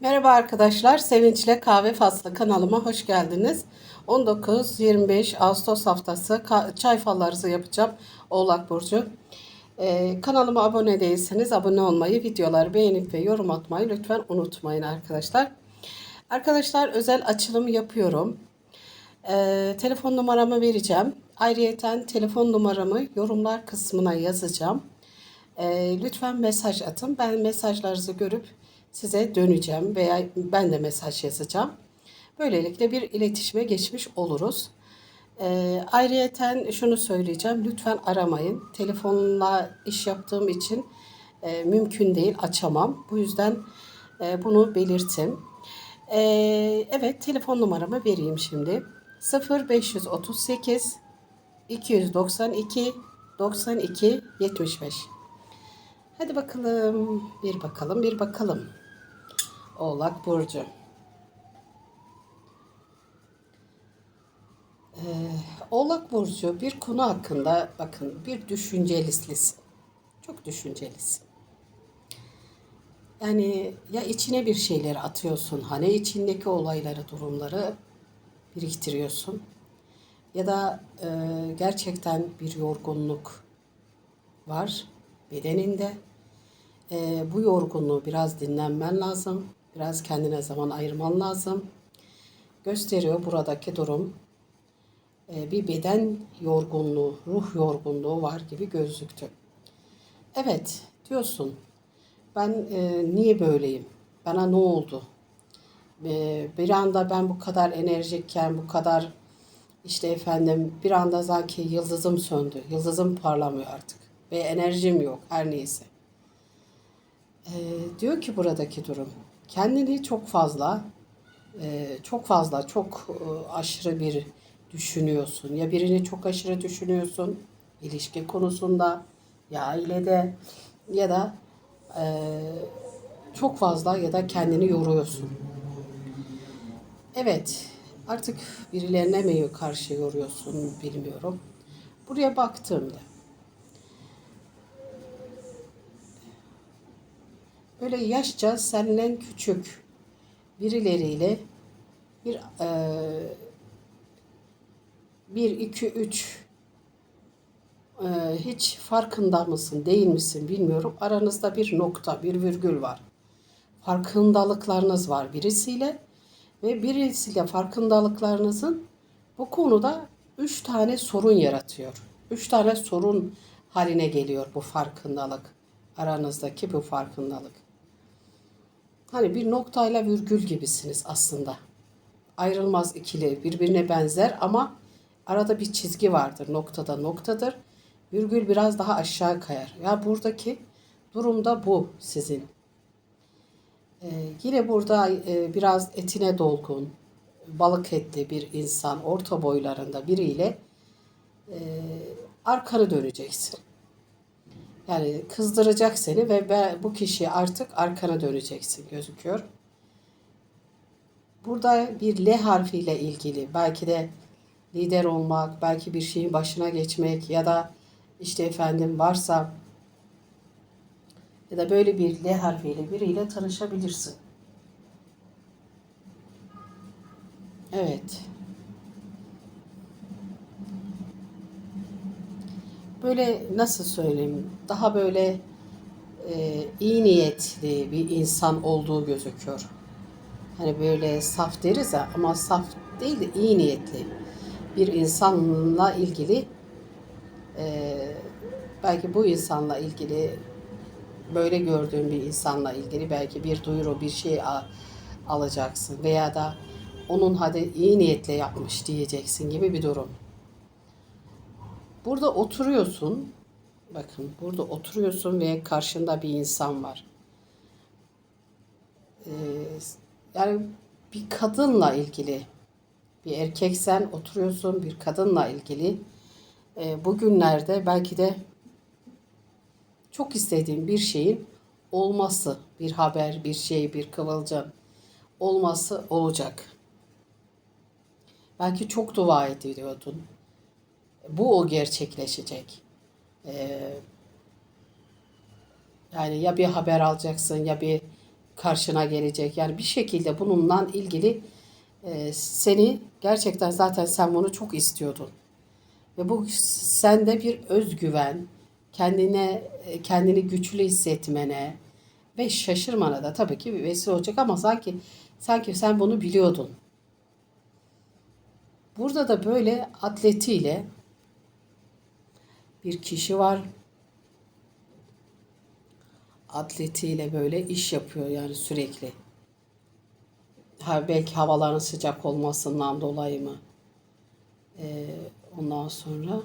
Merhaba arkadaşlar, Sevinçle Kahve Faslı kanalıma hoş geldiniz. 19-25 Ağustos haftası çay fallarınızı yapacağım Oğlak Burcu. Ee, kanalıma abone değilseniz abone olmayı, videoları beğenip ve yorum atmayı lütfen unutmayın arkadaşlar. Arkadaşlar özel açılım yapıyorum. Ee, telefon numaramı vereceğim. Ayrıyeten telefon numaramı yorumlar kısmına yazacağım. Ee, lütfen mesaj atın. Ben mesajlarınızı görüp size döneceğim veya ben de mesaj yazacağım. Böylelikle bir iletişime geçmiş oluruz. Ee, ayrıyeten şunu söyleyeceğim. Lütfen aramayın. Telefonla iş yaptığım için e, mümkün değil. Açamam. Bu yüzden e, bunu belirtim. Ee, evet telefon numaramı vereyim şimdi. 0538 292 92 75 Hadi bakalım. Bir bakalım, bir bakalım. Oğlak Burcu. Ee, Oğlak Burcu bir konu hakkında bakın bir düşüncelisin. Çok düşüncelisin. Yani ya içine bir şeyleri atıyorsun, hani içindeki olayları, durumları biriktiriyorsun. Ya da e, gerçekten bir yorgunluk var bedeninde. E, bu yorgunluğu biraz dinlenmen lazım. Biraz kendine zaman ayırman lazım. Gösteriyor buradaki durum. E, bir beden yorgunluğu, ruh yorgunluğu var gibi gözüktü. Evet diyorsun. Ben e, niye böyleyim? Bana ne oldu? E, bir anda ben bu kadar enerjikken, bu kadar işte efendim bir anda sanki yıldızım söndü. Yıldızım parlamıyor artık. Ve enerjim yok her neyse. Ee, diyor ki buradaki durum. Kendini çok fazla e, çok fazla çok e, aşırı bir düşünüyorsun. Ya birini çok aşırı düşünüyorsun ilişki konusunda ya ailede ya da e, çok fazla ya da kendini yoruyorsun. Evet, artık birilerine mi karşı yoruyorsun bilmiyorum. Buraya baktığımda böyle yaşça senden küçük birileriyle bir e, bir iki üç e, hiç farkında mısın değil misin bilmiyorum. Aranızda bir nokta, bir virgül var. Farkındalıklarınız var birisiyle ve birisiyle farkındalıklarınızın bu konuda üç tane sorun yaratıyor. Üç tane sorun haline geliyor bu farkındalık. Aranızdaki bu farkındalık. Hani bir noktayla virgül gibisiniz aslında. Ayrılmaz ikili, birbirine benzer ama arada bir çizgi vardır. Noktada noktadır. Virgül biraz daha aşağı kayar. Ya buradaki durumda bu sizin. Ee, yine burada e, biraz etine dolgun, balık etli bir insan, orta boylarında biriyle e, arkanı döneceksin. Yani kızdıracak seni ve be- bu kişiye artık arkana döneceksin gözüküyor. Burada bir L harfiyle ilgili belki de lider olmak, belki bir şeyin başına geçmek ya da işte efendim varsa ya da böyle bir L harfiyle biriyle tanışabilirsin. Evet. Böyle nasıl söyleyeyim? Daha böyle e, iyi niyetli bir insan olduğu gözüküyor. Hani böyle saf deriz ya ama saf değil de iyi niyetli bir insanla ilgili e, belki bu insanla ilgili böyle gördüğün bir insanla ilgili belki bir duyuru bir şey a- alacaksın veya da onun hadi iyi niyetle yapmış diyeceksin gibi bir durum. Burada oturuyorsun. Bakın burada oturuyorsun ve karşında bir insan var. Ee, yani bir kadınla ilgili bir erkeksen oturuyorsun bir kadınla ilgili e, bugünlerde belki de çok istediğin bir şeyin olması, bir haber, bir şey, bir kıvılcım olması olacak. Belki çok dua ediyordun. Bu o gerçekleşecek. Ee, yani ya bir haber alacaksın ya bir karşına gelecek. Yani bir şekilde bununla ilgili e, seni gerçekten zaten sen bunu çok istiyordun. Ve bu sende bir özgüven, kendine e, kendini güçlü hissetmene ve şaşırmana da tabii ki bir vesile olacak ama sanki sanki sen bunu biliyordun. Burada da böyle atletiyle bir kişi var. Atletiyle böyle iş yapıyor yani sürekli. Ha, belki havaların sıcak olmasından dolayı mı? Ee, ondan sonra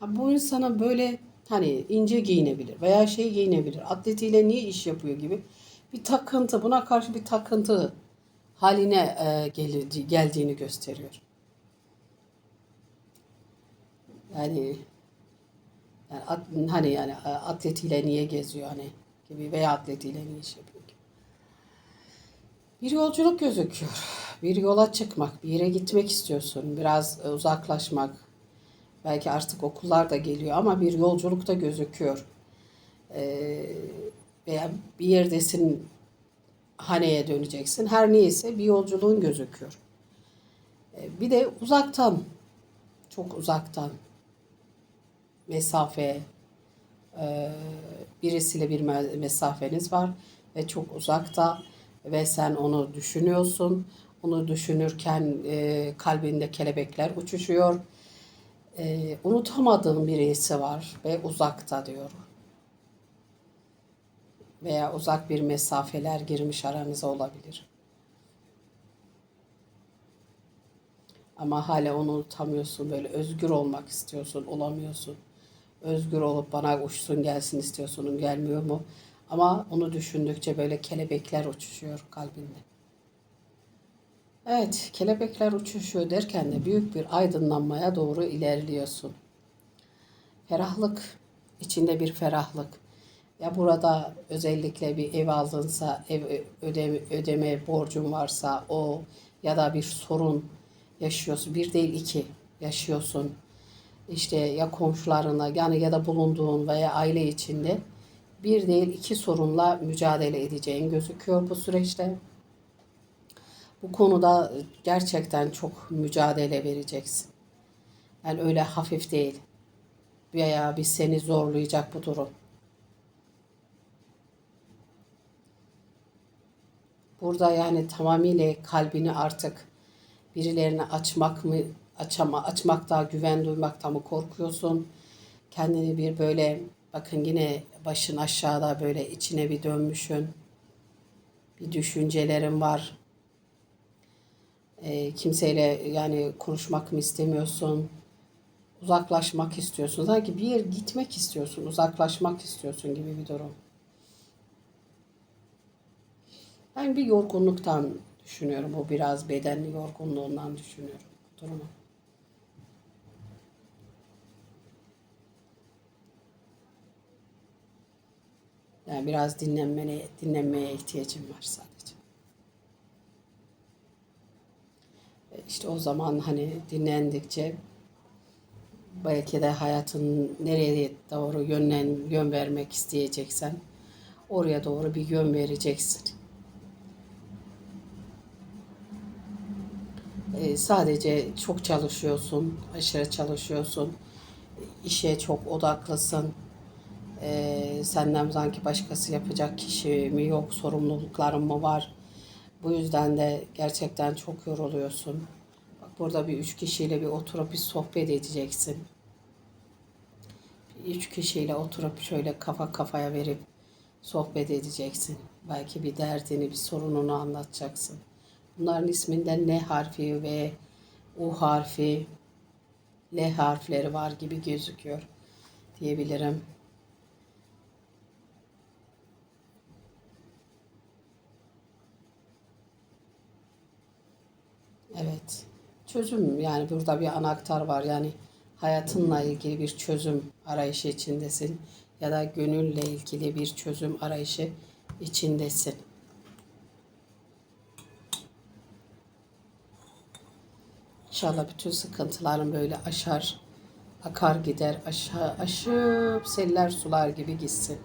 ha, bu insana böyle hani ince giyinebilir veya şey giyinebilir. Atletiyle niye iş yapıyor gibi bir takıntı buna karşı bir takıntı haline e, gelir, geldiğini gösteriyor. Yani yani at, hani yani e, atletiyle niye geziyor hani gibi veya atletiyle niye iş yapıyor gibi. Bir yolculuk gözüküyor. Bir yola çıkmak, bir yere gitmek istiyorsun. Biraz e, uzaklaşmak. Belki artık okullar da geliyor ama bir yolculuk da gözüküyor. Ee, veya bir yerdesin haneye döneceksin. Her neyse bir yolculuğun gözüküyor. Bir de uzaktan, çok uzaktan mesafe, e, birisiyle bir mesafeniz var ve çok uzakta ve sen onu düşünüyorsun. Onu düşünürken e, kalbinde kelebekler uçuşuyor. E, unutamadığın birisi var ve uzakta diyor. Veya uzak bir mesafeler girmiş aranıza olabilir. Ama hala onu unutamıyorsun. Böyle özgür olmak istiyorsun, olamıyorsun özgür olup bana uçsun gelsin istiyorsun gelmiyor mu? Ama onu düşündükçe böyle kelebekler uçuşuyor kalbinde. Evet, kelebekler uçuşuyor derken de büyük bir aydınlanmaya doğru ilerliyorsun. Ferahlık, içinde bir ferahlık. Ya burada özellikle bir ev aldınsa, ev ödeme, ödeme borcun varsa o ya da bir sorun yaşıyorsun. Bir değil iki yaşıyorsun işte ya komşularına yani ya da bulunduğun veya aile içinde bir değil iki sorunla mücadele edeceğin gözüküyor bu süreçte. Bu konuda gerçekten çok mücadele vereceksin. Yani öyle hafif değil. Veya bir seni zorlayacak bu durum. Burada yani tamamıyla kalbini artık birilerine açmak mı açama, açmakta, güven duymakta mı korkuyorsun? Kendini bir böyle bakın yine başın aşağıda böyle içine bir dönmüşün. Bir düşüncelerin var. E, kimseyle yani konuşmak mı istemiyorsun? Uzaklaşmak istiyorsun. Sanki bir yer gitmek istiyorsun, uzaklaşmak istiyorsun gibi bir durum. Ben bir yorgunluktan düşünüyorum. Bu biraz bedenli yorgunluğundan düşünüyorum durumu. Yani biraz dinlenmeye, dinlenmeye ihtiyacım var sadece. E, işte o zaman hani dinlendikçe belki de hayatın nereye doğru yönlen, yön vermek isteyeceksen oraya doğru bir yön vereceksin. Ee, sadece çok çalışıyorsun, aşırı çalışıyorsun, işe çok odaklısın, ee, senden sanki başkası yapacak kişi mi yok, sorumlulukların mı var? Bu yüzden de gerçekten çok yoruluyorsun. Bak burada bir üç kişiyle bir oturup bir sohbet edeceksin. Bir üç kişiyle oturup şöyle kafa kafaya verip sohbet edeceksin. Belki bir derdini, bir sorununu anlatacaksın. Bunların isminde N harfi ve U harfi, L harfleri var gibi gözüküyor diyebilirim. Evet. Çözüm yani burada bir anahtar var. Yani hayatınla ilgili bir çözüm arayışı içindesin ya da gönülle ilgili bir çözüm arayışı içindesin. İnşallah bütün sıkıntıların böyle aşar, akar gider, aşağı, aşıp seller sular gibi gitsin.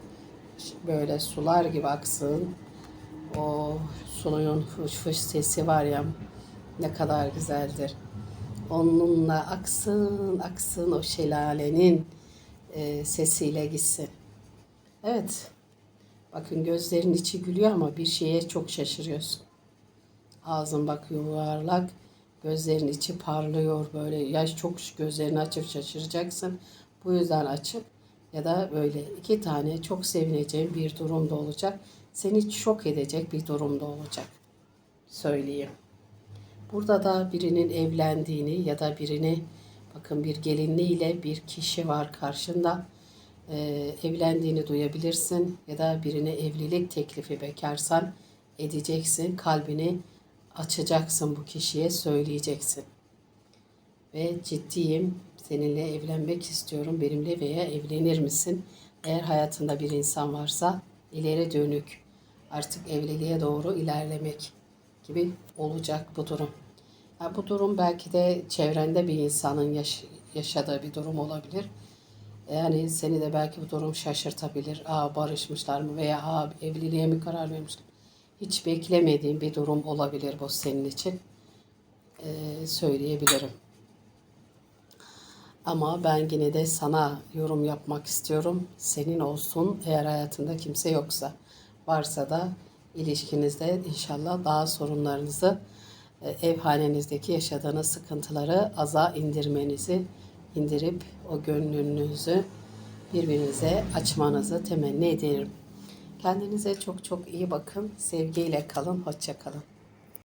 Böyle sular gibi aksın O suyun fış fış sesi var ya ne kadar güzeldir. Onunla aksın aksın o şelalenin e, sesiyle gitsin. Evet. Bakın gözlerin içi gülüyor ama bir şeye çok şaşırıyorsun. Ağzın bak yuvarlak. Gözlerin içi parlıyor böyle. Yaş çok gözlerini açıp şaşıracaksın. Bu yüzden açıp ya da böyle iki tane çok sevineceğin bir durum da olacak. Seni şok edecek bir durum da olacak. Söyleyeyim. Burada da birinin evlendiğini ya da birini bakın bir gelinliğiyle bir kişi var karşında. Ee, evlendiğini duyabilirsin ya da birine evlilik teklifi bekarsan edeceksin. Kalbini açacaksın bu kişiye söyleyeceksin. Ve ciddiyim seninle evlenmek istiyorum benimle veya evlenir misin? Eğer hayatında bir insan varsa ileri dönük artık evliliğe doğru ilerlemek gibi olacak bu durum. Ya bu durum belki de çevrende bir insanın yaş- yaşadığı bir durum olabilir. Yani seni de belki bu durum şaşırtabilir. Aa barışmışlar mı veya aa evliliğe mi karar vermişler? Hiç beklemediğin bir durum olabilir bu senin için. Ee, söyleyebilirim. Ama ben yine de sana yorum yapmak istiyorum. Senin olsun eğer hayatında kimse yoksa. Varsa da ilişkinizde inşallah daha sorunlarınızı ev hanenizdeki yaşadığınız sıkıntıları aza indirmenizi indirip o gönlünüzü birbirinize açmanızı temenni ederim. Kendinize çok çok iyi bakın. Sevgiyle kalın. Hoşça kalın.